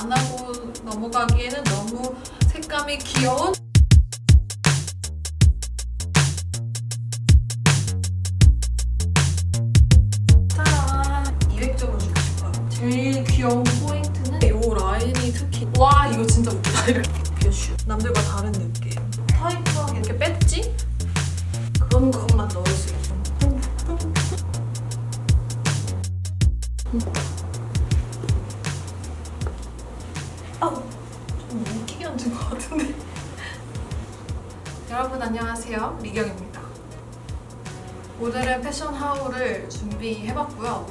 안 하고 넘어가기에는 너무 색감이 귀여운? 짜란. 200점을 주고 싶어요. 제일 귀여운 포인트는 이 라인이 특히. 와 이거 진짜 웃기다. 이렇게. 뷰슈. 남들과 다른 느낌. 타이트하게 이렇게 뺐지? 그런 것 여러분 안녕하세요. 미경입니다. 오늘은 패션 하울을 준비해봤고요.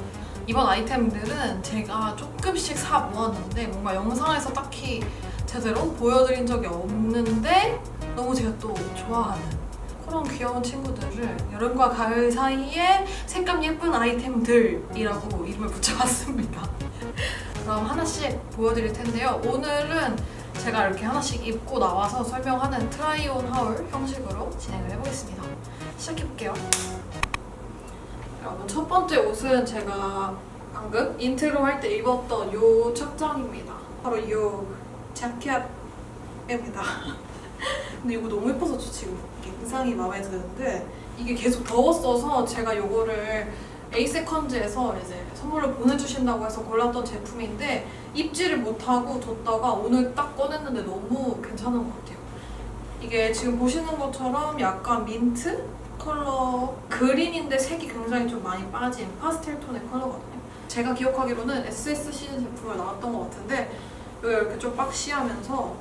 이번 아이템들은 제가 조금씩 사 모았는데 뭔가 영상에서 딱히 제대로 보여드린 적이 없는데 너무 제가 또 좋아하는 그런 귀여운 친구들을 여름과 가을 사이에 색감 예쁜 아이템들이라고 이름을 붙여봤습니다. 그럼 하나씩 보여드릴 텐데요. 오늘은 제가 이렇게 하나씩 입고 나와서 설명하는 트라이온 하울 형식으로 진행을 해보겠습니다. 시작해볼게요. 여러분 첫 번째 옷은 제가 방금 인트로 할 때 입었던 이 착장입니다. 바로 이 자켓입니다. 근데 이거 너무 예뻐서 저 지금 굉장히 마음에 드는데 이게 계속 더웠어서 제가 이거를 에이세컨즈에서 이제 선물로 보내주신다고 해서 골랐던 제품인데 입지를 못하고 뒀다가 오늘 딱 꺼냈는데 너무 괜찮은 것 같아요. 이게 지금 보시는 것처럼 약간 민트 컬러 그린인데 색이 굉장히 좀 많이 빠진 파스텔 톤의 컬러거든요. 제가 기억하기로는 SS 시즌 제품을 나왔던 것 같은데 여기 이렇게 좀 박시하면서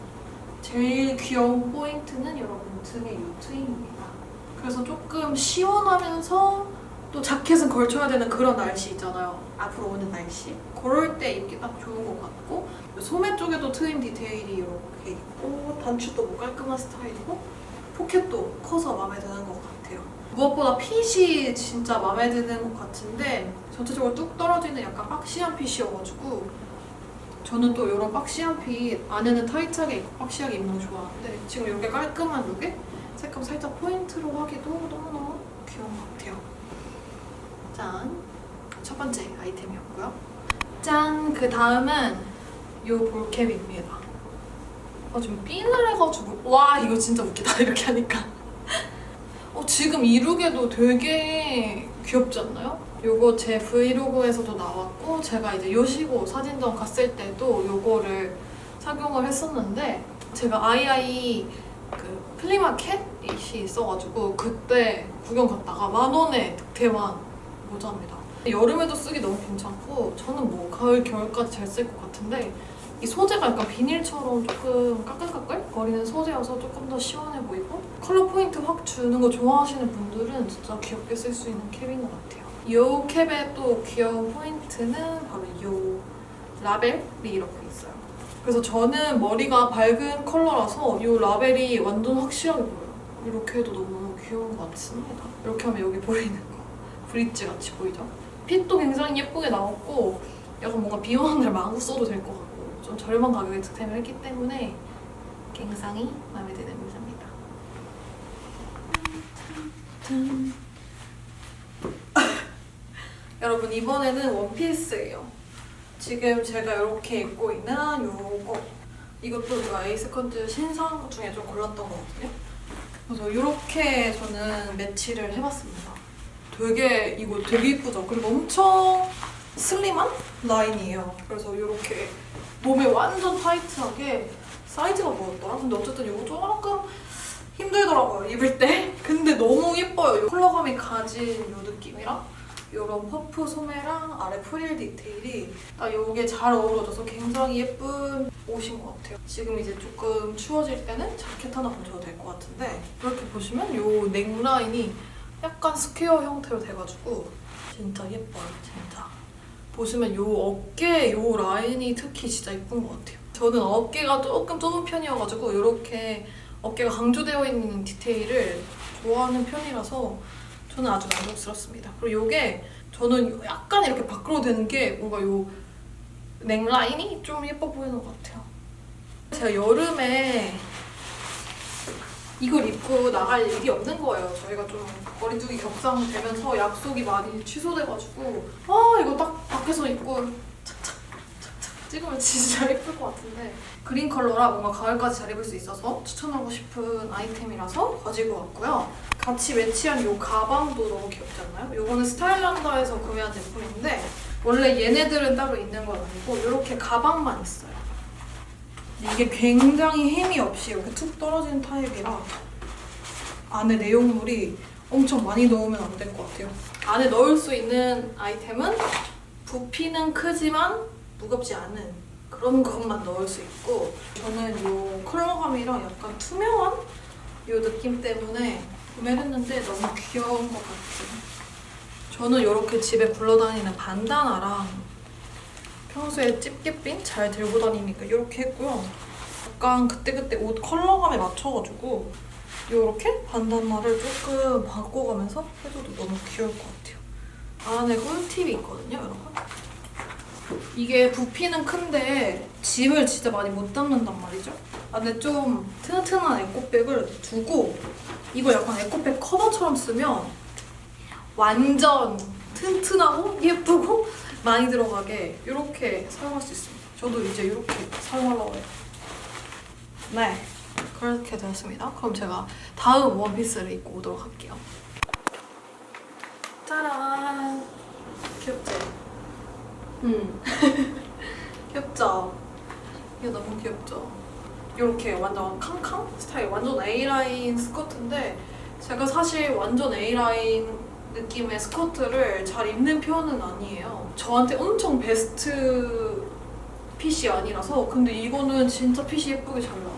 제일 귀여운 포인트는 여러분 등의 이 트임입니다. 그래서 조금 시원하면서 또 자켓은 걸쳐야 되는 그런 날씨 있잖아요. 앞으로 오는 날씨. 그럴 때 입기 딱 좋은 것 같고 소매 쪽에도 트임 디테일이 이렇게 있고 단추도 뭐 깔끔한 스타일이고 포켓도 커서 마음에 드는 것 같아요. 무엇보다 핏이 진짜 마음에 드는 것 같은데 전체적으로 뚝 떨어지는 약간 박시한 핏이어가지고 저는 또 이런 박시한 핏 안에는 타이트하게 입고 박시하게 입는 거 좋아하는데 지금 이렇게 깔끔한 이게 색감 살짝 포인트로 하기도 너무너무 귀여운 것 같아요. 짠. 첫 번째 아이템이었고요. 짠. 그 다음은 이 볼캡입니다. 아, 지금 삔을 해가지고. 와, 이거 진짜 웃기다. 이렇게 하니까. 어, 지금 이 룩에도 되게 귀엽지 않나요? 요거 제 브이로그에서도 나왔고, 제가 이제 요시고 사진전 갔을 때도 요거를 착용을 했었는데, 제가 아이아이 그 플리마켓이 있어가지고, 그때 구경 갔다가 만 원에 득템한 모자입니다. 여름에도 쓰기 너무 괜찮고 저는 뭐 가을 겨울까지 잘 쓸 것 같은데 이 소재가 약간 비닐처럼 조금 까끌까끌 거리는 소재여서 조금 더 시원해 보이고 컬러 포인트 확 주는 거 좋아하시는 분들은 진짜 귀엽게 쓸 수 있는 캡인 것 같아요. 이 캡의 또 귀여운 포인트는 바로 이 라벨이 이렇게 있어요. 그래서 저는 머리가 밝은 컬러라서 이 라벨이 완전 확실하게 보여요. 이렇게 해도 너무 귀여운 것 같습니다. 이렇게 하면 여기 보이는 거. 브릿지 같이 보이죠? 핏도 굉장히 예쁘게 나왔고 약간 뭔가 비 오는 날 마구 써도 될 것 같고 좀 저렴한 가격에 득템을 했기 때문에 굉장히 마음에 드는 모자입니다. 여러분 이번에는 원피스예요. 지금 제가 이렇게 입고 있는 요거 이것도 제가 에이스컨즈 신상 중에 좀 골랐던 거거든요. 그래서 이렇게 저는 매치를 해봤습니다. 되게 이거 되게 이쁘죠? 그리고 엄청 슬림한 라인이에요. 그래서 이렇게 몸에 완전 타이트하게 사이즈가 뭐였더라? 근데 어쨌든 이거 조금 힘들더라고요 입을 때. 근데 너무 예뻐요. 이 컬러감이 가진 이 느낌이랑 이런 퍼프 소매랑 아래 프릴 디테일이 딱 이게 잘 어우러져서 굉장히 예쁜 옷인 것 같아요. 지금 이제 조금 추워질 때는 자켓 하나 걸쳐도 될 것 같은데 이렇게 보시면 이 넥라인이 약간 스퀘어 형태로 돼가지고 진짜 예뻐요, 진짜. 보시면 요 어깨 요 라인이 특히 진짜 예쁜 것 같아요. 저는 어깨가 조금 좁은 편이어가지고 이렇게 어깨가 강조되어 있는 디테일을 좋아하는 편이라서 저는 아주 만족스럽습니다. 그리고 요게 저는 약간 이렇게 밖으로 되는 게 뭔가 요 넥라인이 좀 예뻐 보이는 것 같아요. 제가 여름에 이걸 입고 나갈 일이 없는 거예요. 저희가 좀 거리두기 격상되면서 약속이 많이 취소돼가지고 아 이거 딱 밖에서 입고 착착 착착 찍으면 진짜 예쁠 것 같은데 그린 컬러라 뭔가 가을까지 잘 입을 수 있어서 추천하고 싶은 아이템이라서 가지고 왔고요. 같이 매치한 이 가방도 너무 귀엽지 않나요? 이거는 스타일란다에서 구매한 제품인데 원래 얘네들은 따로 있는 건 아니고 이렇게 가방만 있어요. 이게 굉장히 힘이 없이 이렇게 툭 떨어지는 타입이라 안에 내용물이 엄청 많이 넣으면 안 될 것 같아요. 안에 넣을 수 있는 아이템은 부피는 크지만 무겁지 않은 그런 것만 넣을 수 있고 저는 이 컬러감이랑 약간 투명한 이 느낌 때문에 구매를 했는데 너무 귀여운 것 같아요. 저는 이렇게 집에 굴러다니는 반다나랑 평소에 집게핀 잘 들고 다니니까 이렇게 했고요. 약간 그때그때 옷 컬러감에 맞춰가지고 이렇게 반다나를 조금 바꿔가면서 해줘도 너무 귀여울 것 같아요. 안에 꿀팁이 있거든요, 여러분. 이게 부피는 큰데 짐을 진짜 많이 못 담는단 말이죠. 안에 좀 튼튼한 에코백을 두고 이거 약간 에코백 커버처럼 쓰면 완전 튼튼하고 예쁘고 많이 들어가게 이렇게 사용할 수 있습니다. 저도 이제 이렇게 사용하려고 해요. 네, 그렇게 되었습니다. 그럼 제가 다음 원피스를 입고 오도록 할게요. 짜란! 귀엽지? 음. 귀엽죠? 이게 너무 귀엽죠? 이렇게 완전 캉캉 스타일, 완전 A라인 스커트인데 제가 사실 완전 A라인 느낌의 스커트를 잘 입는 편은 아니에요. 저한테 엄청 베스트 핏이 아니라서 근데 이거는 진짜 핏이 예쁘게 잘 같아요.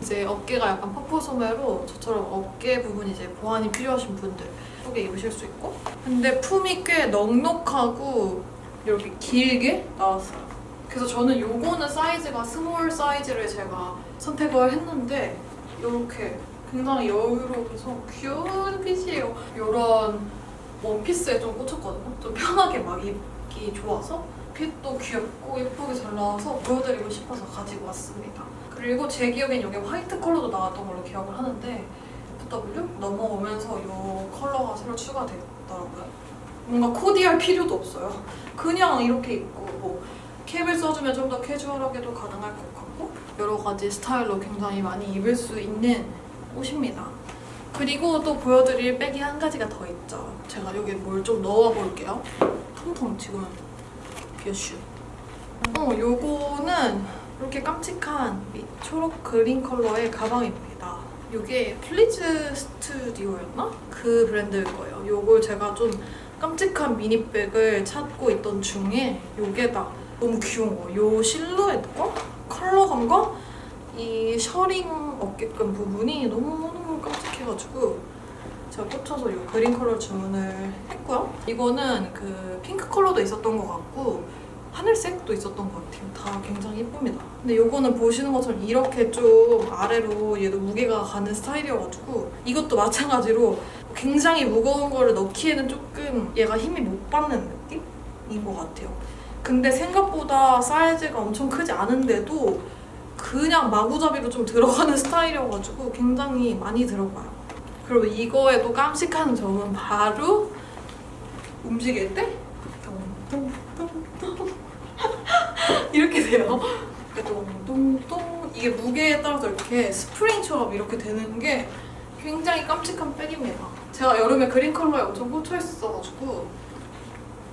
이제 어깨가 약간 퍼프 소매로 저처럼 어깨 부분이 이제 보완이 필요하신 분들 예쁘게 입으실 수 있고 근데 품이 꽤 넉넉하고 이렇게 길게 나왔어요. 그래서 저는 요거는 사이즈가 스몰 사이즈를 제가 선택을 했는데 이렇게 굉장히 여유로워서 귀여운 핏이에요. 이런 원피스에 좀 꽂혔거든요. 좀 편하게 막 입기 좋아서 핏도 귀엽고 예쁘게 잘 나와서 보여드리고 싶어서 가지고 왔습니다. 그리고 제 기억엔 여기 화이트 컬러도 나왔던 걸로 기억을 하는데 FW 넘어오면서 이 컬러가 새로 추가됐더라고요. 뭔가 코디할 필요도 없어요. 그냥 이렇게 입고 뭐 캡을 써주면 좀 더 캐주얼하게도 가능할 것 같고 여러 가지 스타일로 굉장히 많이 입을 수 있는 옷입니다. 그리고 또 보여드릴 백이 한 가지가 더 있죠. 제가 여기 뭘 좀 넣어 볼게요. 통통 지금 비어슈. 어, 요거는 이렇게 깜찍한 미- 초록 그린 컬러의 가방입니다. 이게 플리즈 스튜디오였나? 그 브랜드일 거예요. 요걸 제가 좀 깜찍한 미니백을 찾고 있던 중에 요게 다 너무 귀여운 거. 요 실루엣과 컬러감과 이 셔링 어깨끈 부분이 너무너무 깜찍해가지고 제가 꽂혀서 이 그린 컬러 주문을 했고요. 이거는 그 핑크 컬러도 있었던 것 같고 하늘색도 있었던 것 같아요. 다 굉장히 예쁩니다. 근데 이거는 보시는 것처럼 이렇게 좀 아래로 얘도 무게가 가는 스타일이어가지고 이것도 마찬가지로 굉장히 무거운 거를 넣기에는 조금 얘가 힘이 못 받는 느낌인 것 같아요. 근데 생각보다 사이즈가 엄청 크지 않은데도 그냥 마구잡이로 좀 들어가는 스타일이어가지고 굉장히 많이 들어가요. 그리고 이거에도 깜찍한 점은 바로 움직일 때 이렇게 돼요. 이렇게 똥똥똥 이게 무게에 따라서 이렇게 스프링처럼 이렇게 되는 게 굉장히 깜찍한 백입니다. 제가 여름에 그린 컬러에 엄청 꽂혀 있었어가지고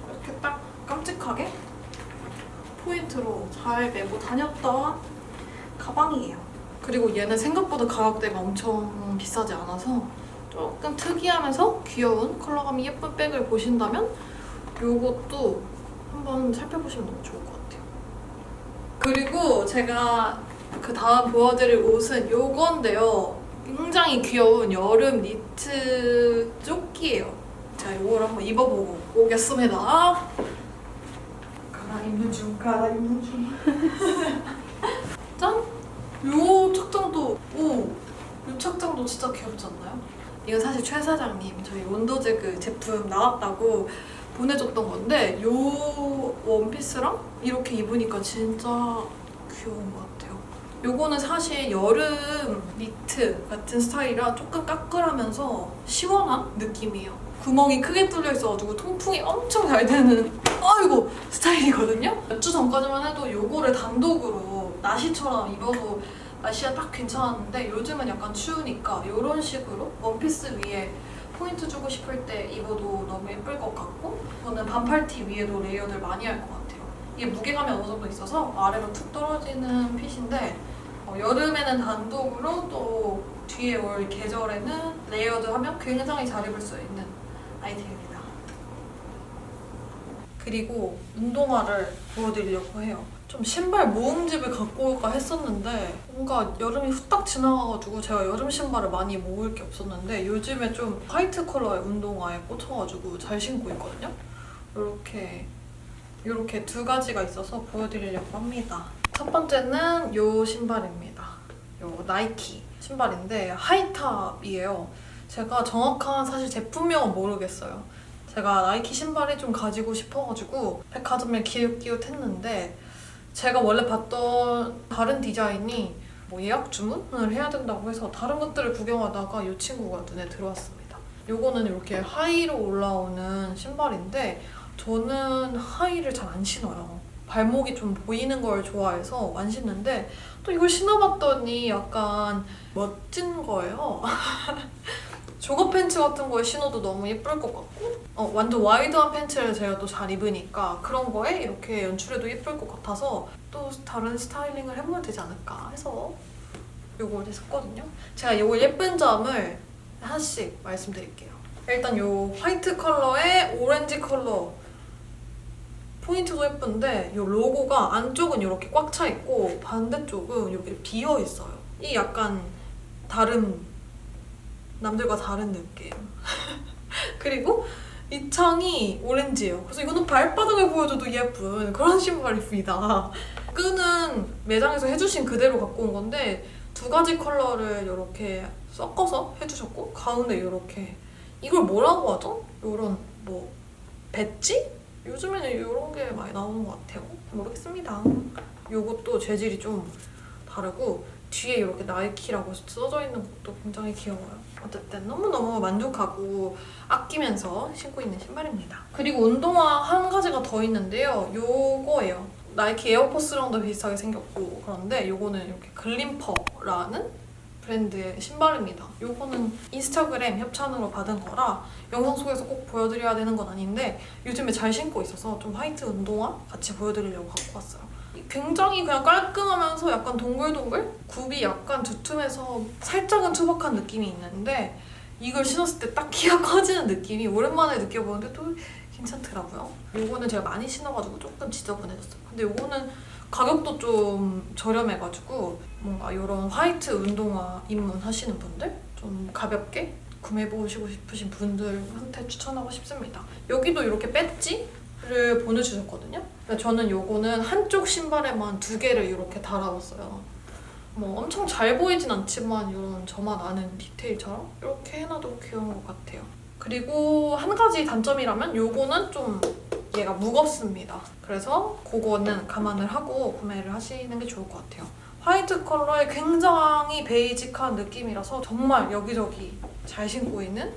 이렇게 딱 깜찍하게 포인트로 잘 메고 다녔던 가방이에요. 그리고 얘는 생각보다 가격대가 엄청 비싸지 않아서 조금 특이하면서 귀여운 컬러감이 예쁜 백을 보신다면 이것도 한번 살펴보시면 너무 좋을 것 같아요. 그리고 제가 그 다음 보여드릴 옷은 요건데요. 굉장히 귀여운 여름 니트 조끼예요. 제가 이걸 한번 입어보고 오겠습니다. 갈아입는 중, 갈아입는 중. 짠! 요 착장도 오! 요 착장도 진짜 귀엽지 않나요? 이건 사실 최 사장님 저희 온도제 그 제품 나왔다고 보내줬던 건데 요 원피스랑 이렇게 입으니까 진짜 귀여운 것 같아요. 요거는 사실 여름 니트 같은 스타일이라 조금 까끌하면서 시원한 느낌이에요. 구멍이 크게 뚫려 있어가지고 통풍이 엄청 잘 되는 아이고 스타일이거든요. 몇 주 전까지만 해도 요거를 단독으로 나시처럼 입어도 날씨가 딱 괜찮았는데 요즘은 약간 추우니까 이런 식으로 원피스 위에 포인트 주고 싶을 때 입어도 너무 예쁠 것 같고 저는 반팔티 위에도 레이어들 많이 할 것 같아요. 이게 무게감이 어느 정도 있어서 아래로 툭 떨어지는 핏인데 어, 여름에는 단독으로 또 뒤에 올 계절에는 레이어드 하면 굉장히 잘 입을 수 있는 아이템입니다. 그리고 운동화를 보여드리려고 해요. 좀 신발 모음집을 갖고 올까 했었는데 뭔가 여름이 후딱 지나가가지고 제가 여름 신발을 많이 모을 게 없었는데 요즘에 좀 화이트 컬러의 운동화에 꽂혀가지고 잘 신고 있거든요. 이렇게 이렇게 두 가지가 있어서 보여드리려고 합니다. 첫 번째는 이 신발입니다. 요 나이키 신발인데 하이탑이에요. 제가 정확한 사실 제품명은 모르겠어요. 제가 나이키 신발이 좀 가지고 싶어가지고 백화점에 기웃기웃 했는데 제가 원래 봤던 다른 디자인이 뭐 예약 주문을 해야 된다고 해서 다른 것들을 구경하다가 이 친구가 눈에 들어왔습니다. 요거는 이렇게 하이로 올라오는 신발인데 저는 하이를 잘 안 신어요. 발목이 좀 보이는 걸 좋아해서 안 신는데 또 이걸 신어봤더니 약간 멋진 거예요. 조거 팬츠 같은 거에 신어도 너무 예쁠 것 같고 어, 완전 와이드한 팬츠를 제가 또 잘 입으니까 그런 거에 이렇게 연출해도 예쁠 것 같아서 또 다른 스타일링을 해보면 되지 않을까 해서 요걸 샀거든요. 제가 이거 예쁜 점을 하나씩 말씀드릴게요. 일단 요 화이트 컬러에 오렌지 컬러 포인트도 예쁜데 요 로고가 안쪽은 이렇게 꽉 차 있고 반대쪽은 이렇게 비어 있어요. 이 약간 다른 남들과 다른 느낌. 그리고 이 창이 오렌지예요. 그래서 이거는 발바닥을 보여줘도 예쁜 그런 신발입니다. 끈은 매장에서 해주신 그대로 갖고 온 건데 두 가지 컬러를 이렇게 섞어서 해주셨고 가운데 이렇게 이걸 뭐라고 하죠? 이런 뭐 배지? 요즘에는 이런 게 많이 나오는 것 같아요. 모르겠습니다. 이것도 재질이 좀 다르고 뒤에 이렇게 나이키라고 써져 있는 것도 굉장히 귀여워요. 어쨌든 너무너무 만족하고 아끼면서 신고 있는 신발입니다. 그리고 운동화 한 가지가 더 있는데요. 요거예요. 나이키 에어포스랑도 비슷하게 생겼고 그런데 요거는 이렇게 글림퍼라는 브랜드의 신발입니다. 요거는 인스타그램 협찬으로 받은 거라 영상 속에서 꼭 보여드려야 되는 건 아닌데 요즘에 잘 신고 있어서 좀 화이트 운동화 같이 보여드리려고 갖고 왔어요. 굉장히 그냥 깔끔하면서 약간 동글동글? 굽이 약간 두툼해서 살짝은 투박한 느낌이 있는데 이걸 신었을 때 딱 키가 커지는 느낌이 오랜만에 느껴보는데 또 괜찮더라고요. 요거는 제가 많이 신어가지고 조금 지저분해졌어요. 근데 요거는 가격도 좀 저렴해가지고 뭔가 이런 화이트 운동화 입문하시는 분들 좀 가볍게 구매해보시고 싶으신 분들한테 추천하고 싶습니다. 여기도 이렇게 배지 를 보내주셨거든요. 근데 저는 요거는 한쪽 신발에만 두 개를 이렇게 달아봤어요. 뭐 엄청 잘 보이진 않지만 이런 저만 아는 디테일처럼 이렇게 해놔도 귀여운 것 같아요. 그리고 한 가지 단점이라면 요거는 좀 얘가 무겁습니다. 그래서 그거는 감안을 하고 구매를 하시는 게 좋을 것 같아요. 화이트 컬러의 굉장히 베이직한 느낌이라서 정말 여기저기 잘 신고 있는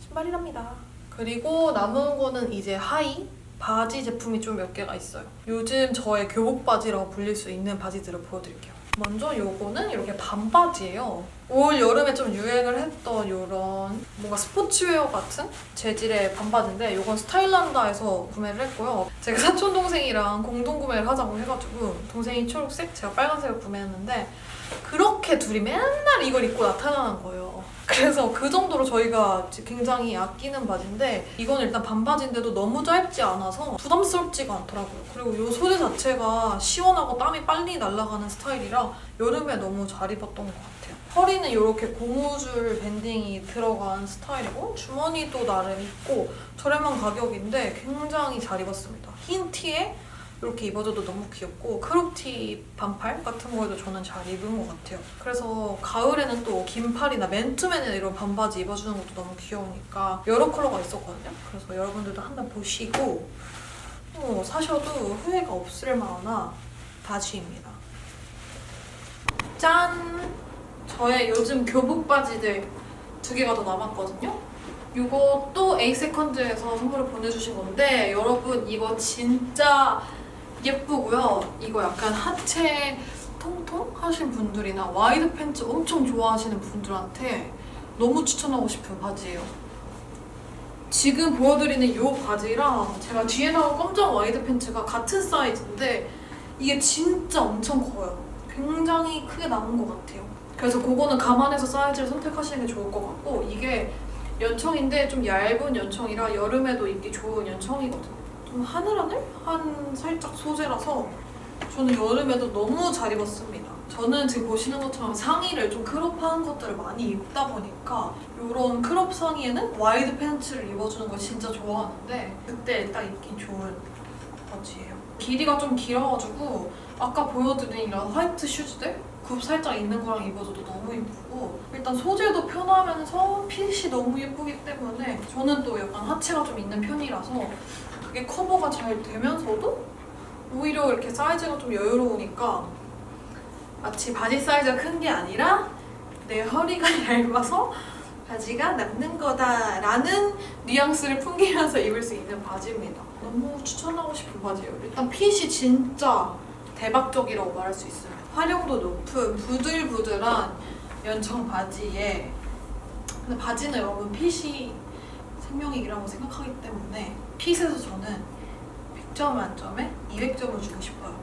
신발이랍니다. 그리고 남은 거는 이제 하이 바지 제품이 좀 몇 개가 있어요. 요즘 저의 교복 바지라고 불릴 수 있는 바지들을 보여드릴게요. 먼저 요거는 이렇게 반바지예요. 올 여름에 좀 유행을 했던 이런 뭔가 스포츠웨어 같은 재질의 반바지인데 이건 스타일란다에서 구매를 했고요. 제가 사촌 동생이랑 공동 구매를 하자고 해가지고 동생이 초록색, 제가 빨간색을 구매했는데 그렇게 둘이 맨날 이걸 입고 나타나는 거예요. 그래서 그 정도로 저희가 굉장히 아끼는 바지인데 이건 일단 반바지인데도 너무 짧지 않아서 부담스럽지가 않더라고요. 그리고 이 소재 자체가 시원하고 땀이 빨리 날아가는 스타일이라 여름에 너무 잘 입었던 것 같아요. 허리는 이렇게 고무줄 밴딩이 들어간 스타일이고 주머니도 나름 있고 저렴한 가격인데 굉장히 잘 입었습니다. 흰 티에 이렇게 입어줘도 너무 귀엽고 크롭티 반팔 같은 거에도 저는 잘 입은 것 같아요. 그래서 가을에는 또 긴팔이나 맨투맨에 이런 반바지 입어주는 것도 너무 귀여우니까 여러 컬러가 있었거든요. 그래서 여러분들도 한번 보시고 어, 사셔도 후회가 없을 만한 바지입니다. 짠! 저의 요즘 교복 바지들 두 개가 더 남았거든요. 이것도 에이세컨즈에서 선물을 보내주신 건데 여러분 이거 진짜 예쁘고요. 이거 약간 하체 통통 하신 분들이나 와이드 팬츠 엄청 좋아하시는 분들한테 너무 추천하고 싶은 바지예요. 지금 보여드리는 이 바지랑 제가 뒤에 나온 검정 와이드 팬츠가 같은 사이즈인데 이게 진짜 엄청 커요. 굉장히 크게 나온 것 같아요. 그래서 그거는 감안해서 사이즈를 선택하시는 게 좋을 것 같고 이게 연청인데 좀 얇은 연청이라 여름에도 입기 좋은 연청이거든요. 좀 하늘하늘 한 살짝 소재라서 저는 여름에도 너무 잘 입었습니다. 저는 지금 보시는 것처럼 상의를 좀 크롭한 것들을 많이 입다 보니까 이런 크롭 상의에는 와이드 팬츠를 입어주는 걸 진짜 좋아하는데 그때 딱 입기 좋은 바지예요. 길이가 좀 길어가지고 아까 보여드린 이런 화이트 슈즈들 굽 살짝 있는 거랑 입어줘도 너무 예쁘고 일단 소재도 편하면서 핏이 너무 예쁘기 때문에 저는 또 약간 하체가 좀 있는 편이라서 그게 커버가 잘 되면서도 오히려 이렇게 사이즈가 좀 여유로우니까 마치 바지 사이즈가 큰 게 아니라 내 허리가 얇아서 바지가 남는 거다라는 뉘앙스를 풍기면서 입을 수 있는 바지입니다. 너무 추천하고 싶은 바지예요. 일단 핏이 진짜 대박적이라고 말할 수 있어요. 활용도 높은 부들부들한 연청 바지에 근데 바지는 여러분 핏이 생명이라고 생각하기 때문에 핏에서 저는 100점 만점에 200점을 주고 싶어요.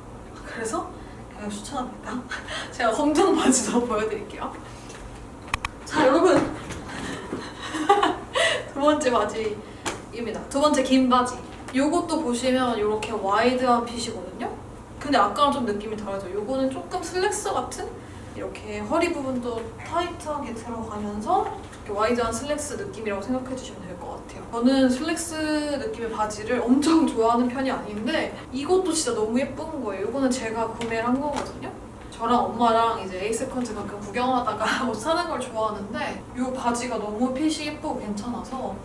그래서 그냥 추천합니다. 제가 검정 바지도 보여드릴게요. 자 여러분 두 번째 바지입니다. 두 번째 긴 바지. 요것도 보시면 이렇게 와이드한 핏이거든요. 근데 아까랑 좀 느낌이 다르죠. 요거는 조금 슬랙스 같은 이렇게 허리 부분도 타이트하게 들어가면서 이렇게 와이드한 슬랙스 느낌이라고 생각해 주시면 될 것 같아요. 저는 슬랙스 느낌의 바지를 엄청 좋아하는 편이 아닌데 이것도 진짜 너무 예쁜 거예요. 이거는 제가 구매를 한 거거든요. 저랑 엄마랑 이제 에이세컨즈 가끔 구경하다가 옷 사는 걸 좋아하는데 이 바지가 너무 핏이 예쁘고 괜찮아서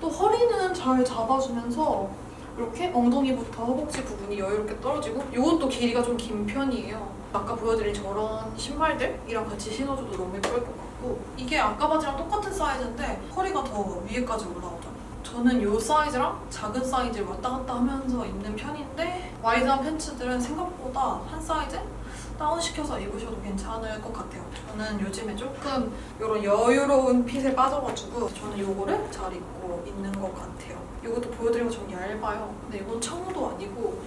또 허리는 잘 잡아주면서 이렇게 엉덩이부터 허벅지 부분이 여유롭게 떨어지고 이것도 길이가 좀 긴 편이에요. 아까 보여드린 저런 신발들이랑 같이 신어줘도 너무 예쁠 것 같 고 이게 아까 바지랑 똑같은 사이즈인데 허리가 더 위에까지 올라오죠. 저는 이 사이즈랑 작은 사이즈를 왔다 갔다 하면서 입는 편인데 와이드한 팬츠들은 생각보다 한 사이즈 다운시켜서 입으셔도 괜찮을 것 같아요. 저는 요즘에 조금 이런 여유로운 핏에 빠져가지고 저는 이거를 잘 입고 있는 것 같아요. 이것도 보여드리면 좀 얇아요. 근데 이건 청도 아니고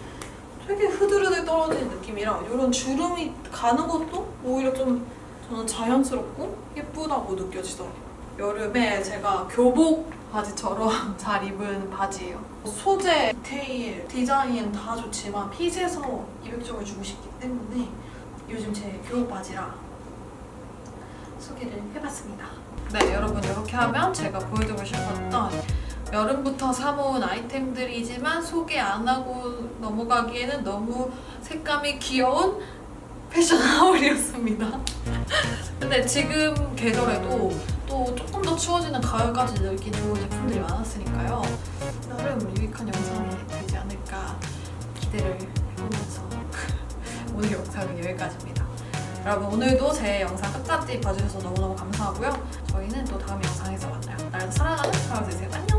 되게 흐드르드 떨어지는 느낌이라 이런 주름이 가는 것도 오히려 좀 저는 자연스럽고 예쁘다고 느껴지더라고요. 여름에 제가 교복 바지처럼 잘 입은 바지예요. 소재, 디테일, 디자인 다 좋지만 핏에서 200점을 주고 싶기 때문에 요즘 제 교복 바지라 소개를 해봤습니다. 네, 여러분 이렇게 하면 제가 보여드리고 싶었던 여름부터 사모은 아이템들이지만 소개 안 하고 넘어가기에는 너무 색감이 귀여운 패션 하울이었습니다. 근데 지금 계절에도 또 조금 더 추워지는 가을까지 입기 좋은 제품들이 많았으니까요. 나름 유익한 영상이 되지 않을까 기대를 해보면서 오늘 영상은 여기까지입니다. 여러분 오늘도 제 영상 끝까지 봐주셔서 너무너무 감사하고요. 저희는 또 다음 영상에서 만나요. 나를 사랑하는 사랑해주세요. 안녕!